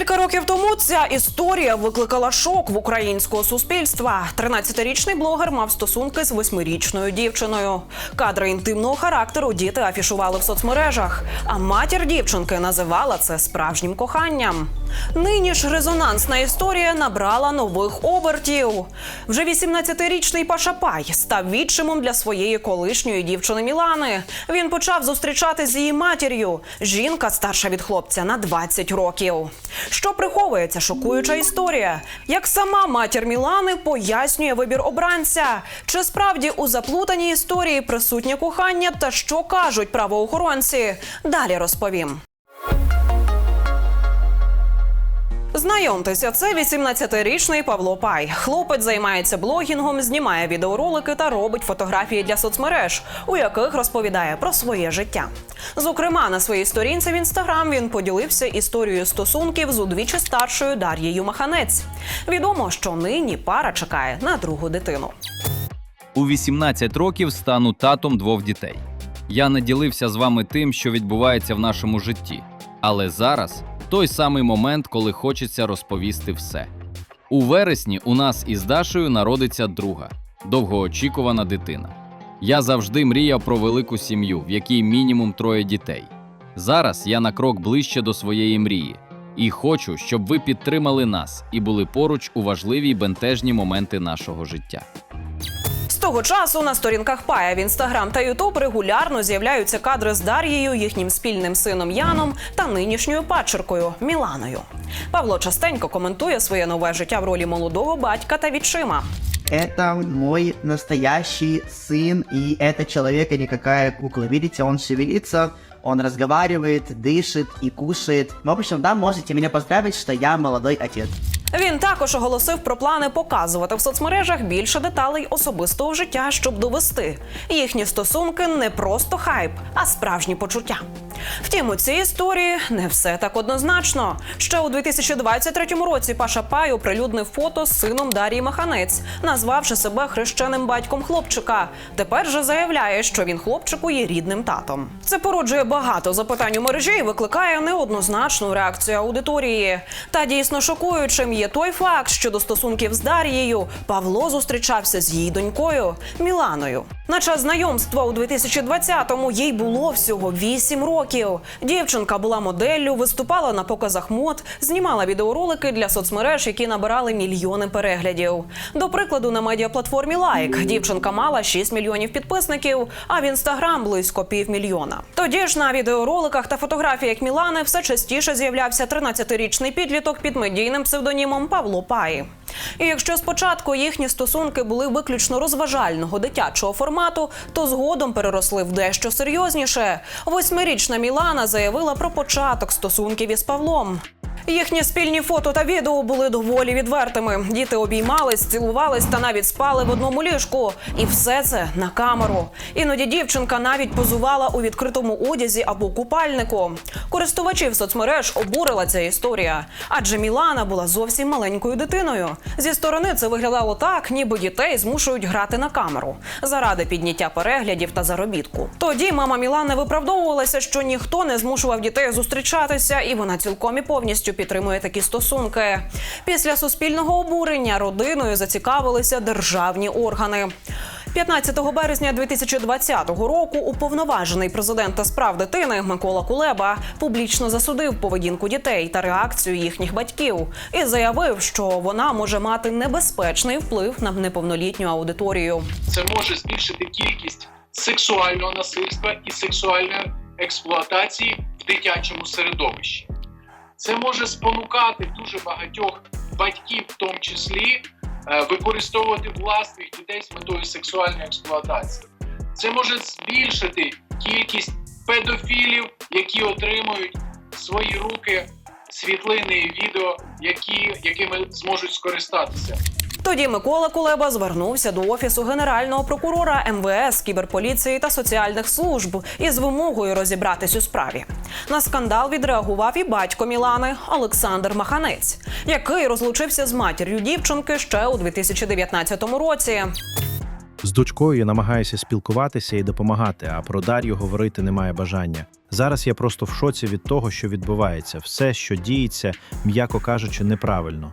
Кілька років тому ця історія викликала шок в українського суспільства. 13-річний блогер мав стосунки з восьмирічною дівчиною. Кадри інтимного характеру діти афішували в соцмережах, а матір дівчинки називала це справжнім коханням. Нині ж резонансна історія набрала нових обертів. Вже 18-річний Пашапай став відчимом для своєї колишньої дівчини Мілани. Він почав зустрічатись з її матір'ю. Жінка старша від хлопця на 20 років. Що приховує ця шокуюча історія? Як сама матір Мілани пояснює вибір обранця? Чи справді у заплутаній історії присутнє кохання та що кажуть правоохоронці? Далі розповім. Знайомтеся, це 18-річний Павло Пай. Хлопець займається блогінгом, знімає відеоролики та робить фотографії для соцмереж, у яких розповідає про своє життя. Зокрема, на своїй сторінці в інстаграм він поділився історією стосунків з удвічі старшою Дар'єю Маханець. Відомо, що нині пара чекає на другу дитину. У 18 років стану татом двох дітей. Я не ділився з вами тим, що відбувається в нашому житті. Але зараз той самий момент, коли хочеться розповісти все. У вересні у нас із Дашею народиться друга, довгоочікувана дитина. Я завжди мріяв про велику сім'ю, в якій мінімум троє дітей. Зараз я на крок ближче до своєї мрії, і хочу, щоб ви підтримали нас і були поруч у важливі й бентежні моменти нашого життя З того часу на сторінках Пая в інстаграм та Ютуб регулярно з'являються кадри з Дар'єю, їхнім спільним сином Яном та нинішньою падчеркою Міланою. Павло частенько коментує своє нове життя в ролі молодого батька та відчима. Это мой настоящий сын, и это человек, а не какая кукла. Видите, он шевелится, он разговаривает, дышит и кушает. В общем, да, можете меня поздравить, что я молодой отец. Він також оголосив про плани показувати в соцмережах більше деталей особистого життя, щоб довести їхні стосунки не просто хайп, а справжні почуття. Втім, у цій історії не все так однозначно. Ще у 2023 році Паша Пай оприлюднив фото з сином Дарії Маханець, назвавши себе хрещеним батьком хлопчика. Тепер же заявляє, що він хлопчику є рідним татом. Це породжує багато запитань у мережі і викликає неоднозначну реакцію аудиторії. Та дійсно шокуючим є той факт, що до стосунків з Дар'єю Павло зустрічався з її донькою Міланою. На час знайомства у 2020-му їй було всього 8 років. Дівчинка була моделлю, виступала на показах мод, знімала відеоролики для соцмереж, які набирали мільйони переглядів. До прикладу, на медіаплатформі Лайк дівчинка мала 6 мільйонів підписників, а в інстаграм близько півмільйона. Тоді ж на відеороликах та фотографіях Мілани все частіше з'являвся 13-річний підліток під медійним псевдонімом Павло Паї. І якщо спочатку їхні стосунки були виключно розважального дитячого формату, то згодом переросли в дещо серйозніше. Восьмирічна Мілана заявила про початок стосунків із Павлом. Їхні спільні фото та відео були доволі відвертими. Діти обіймались, цілувались та навіть спали в одному ліжку. І все це на камеру. Іноді дівчинка навіть позувала у відкритому одязі або купальнику. Користувачів соцмереж обурила ця історія, адже Мілана була зовсім маленькою дитиною. Зі сторони це виглядало так, ніби дітей змушують грати на камеру заради підняття переглядів та заробітку. Тоді мама Мілани виправдовувалася, що ніхто не змушував дітей зустрічатися, і вона цілком і повністю підтримує такі стосунки. Після суспільного обурення родиною зацікавилися державні органи. 15 березня 2020 року уповноважений президента з прав дитини Микола Кулеба публічно засудив поведінку дітей та реакцію їхніх батьків і заявив, що вона може мати небезпечний вплив на неповнолітню аудиторію. це може збільшити кількість сексуального насильства і сексуальної експлуатації в дитячому середовищі. Це може спонукати дуже багатьох батьків, в тому числі, е, використовувати власних дітей з метою сексуальної експлуатації. Це може збільшити кількість педофілів, які отримують свої руки світлини і відео, які, якими зможуть скористатися. Тоді Микола Кулеба звернувся до офісу генерального прокурора МВС, кіберполіції та соціальних служб із вимогою розібратись у справі. На скандал відреагував і батько Мілани Олександр Маханець, який розлучився з матір'ю дівчинки ще у 2019 році. З дочкою я намагаюся спілкуватися і допомагати, а про Дар'ю говорити немає бажання. Зараз я просто в шоці від того, що відбувається. Все, що діється, м'яко кажучи, неправильно.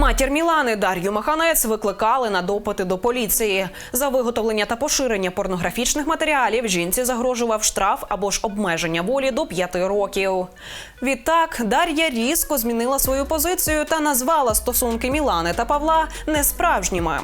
Матір Мілани Дар'ю Маханець викликали на допити до поліції. За виготовлення та поширення порнографічних матеріалів жінці загрожував штраф або ж обмеження волі до п'яти років. Відтак Дар'я різко змінила свою позицію та назвала стосунки Мілани та Павла несправжніми.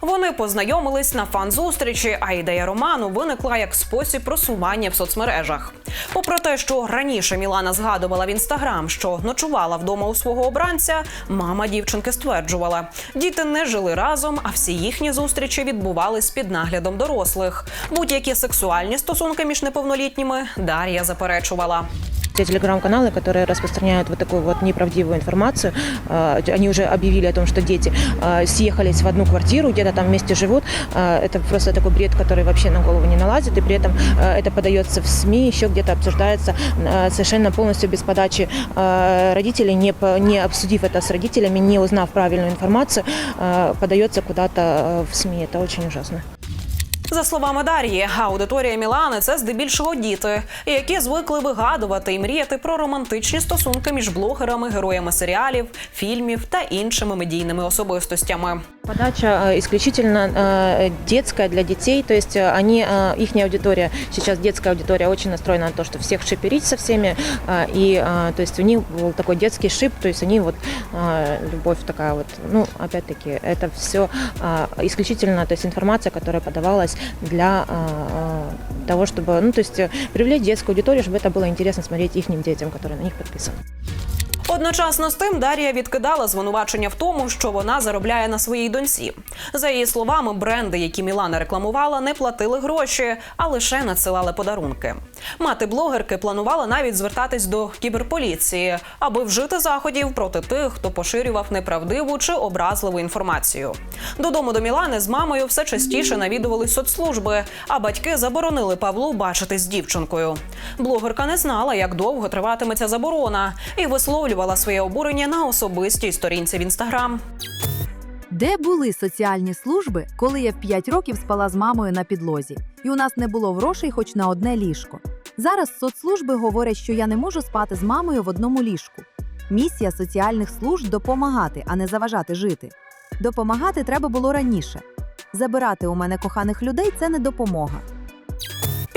Вони познайомились на фан-зустрічі, а ідея роману виникла як спосіб просування в соцмережах. Попри те, що раніше Мілана згадувала в інстаграм, що ночувала вдома у свого обранця, мама дівчинки стверджувала, діти не жили разом, а всі їхні зустрічі відбувались під наглядом дорослих. Будь-які сексуальні стосунки між неповнолітніми Дар'я заперечувала. Те телеграм-каналы, которые распространяют вот такую вот неправдивую информацию, э, они уже объявили о том, что дети э, съехались в одну квартиру, где-то там вместе живут. Э, Это просто такой бред, который вообще на голову не налазит, и при этом это подается в СМИ, еще где-то обсуждается совершенно полностью без подачи родителей, не, не обсудив это с родителями, не узнав правильную информацию, подается куда-то в СМИ. Это очень ужасно. За словами Дар'ї, аудиторія Мілани це здебільшого діти, які звикли вигадувати і мріяти про романтичні стосунки між блогерами, героями серіалів, фільмів та іншими медійними особистостями. Подача э, исключительно э, детская для детей, то есть э, они, их аудитория, сейчас детская аудитория очень настроена на то, что всех шиперить со всеми, и то есть у них был такой детский шип, то есть они вот, любовь такая вот, ну, опять-таки, это все исключительно, то есть информация, которая подавалась для того, чтобы, ну, то есть привлечь детскую аудиторию, чтобы это было интересно смотреть их детям, которые на них подписаны. Одночасно з тим Дар'я відкидала звинувачення в тому, що вона заробляє на своїй доньці. За її словами, бренди, які Мілана рекламувала, не платили гроші, а лише надсилали подарунки. Мати блогерки планувала навіть звертатись до кіберполіції, аби вжити заходів проти тих, хто поширював неправдиву чи образливу інформацію. Додому до Мілани з мамою все частіше навідувались соцслужби, а батьки заборонили Павлу бачитись з дівчинкою. Блогерка не знала, як довго триватиме ця заборона, і висловлювала своє обурення на особистій сторінці в інстаграм. Де були соціальні служби, коли я в 5 років спала з мамою на підлозі, і у нас не було грошей хоч на одне ліжко. Зараз соцслужби говорять, що я не можу спати з мамою в одному ліжку. Місія соціальних служб допомагати, а не заважати жити. Допомагати треба було раніше. Забирати у мене коханих людей це не допомога.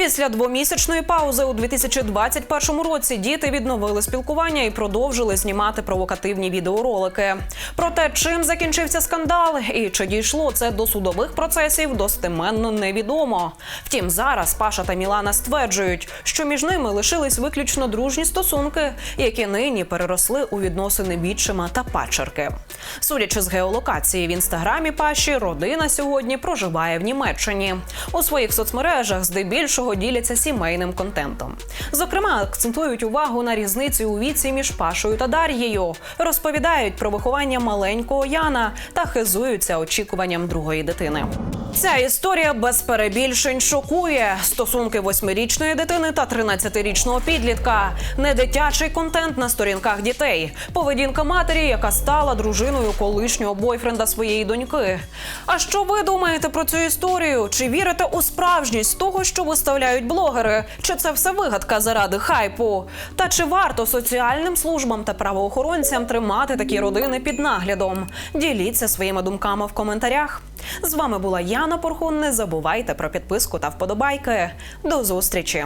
Після двомісячної паузи у 2021 році діти відновили спілкування і продовжили знімати провокативні відеоролики. Про те, чим закінчився скандал і чи дійшло це до судових процесів, достеменно невідомо. Втім, зараз Паша та Мілана стверджують, що між ними лишились виключно дружні стосунки, які нині переросли у відносини відчима та пачерки. Судячи з геолокації в інстаграмі Паші, родина сьогодні проживає в Німеччині. У своїх соцмережах здебільшого діляться сімейним контентом. Зокрема, акцентують увагу на різниці у віці між Пашою та Дар'єю, розповідають про виховання маленького Яна та хизуються очікуванням другої дитини. Ця історія без перебільшень шокує стосунки восьмирічної дитини та 13-річного підлітка, не дитячий контент на сторінках дітей, поведінка матері, яка стала дружиною колишнього бойфренда своєї доньки. А що ви думаєте про цю історію? Чи вірите у справжність того, що виставляють блогери? Чи це все вигадка заради хайпу? Та чи варто соціальним службам та правоохоронцям тримати такі родини під наглядом? Діліться своїми думками в коментарях. З вами була Яна Порхун. Не забувайте про підписку та вподобайки. До зустрічі!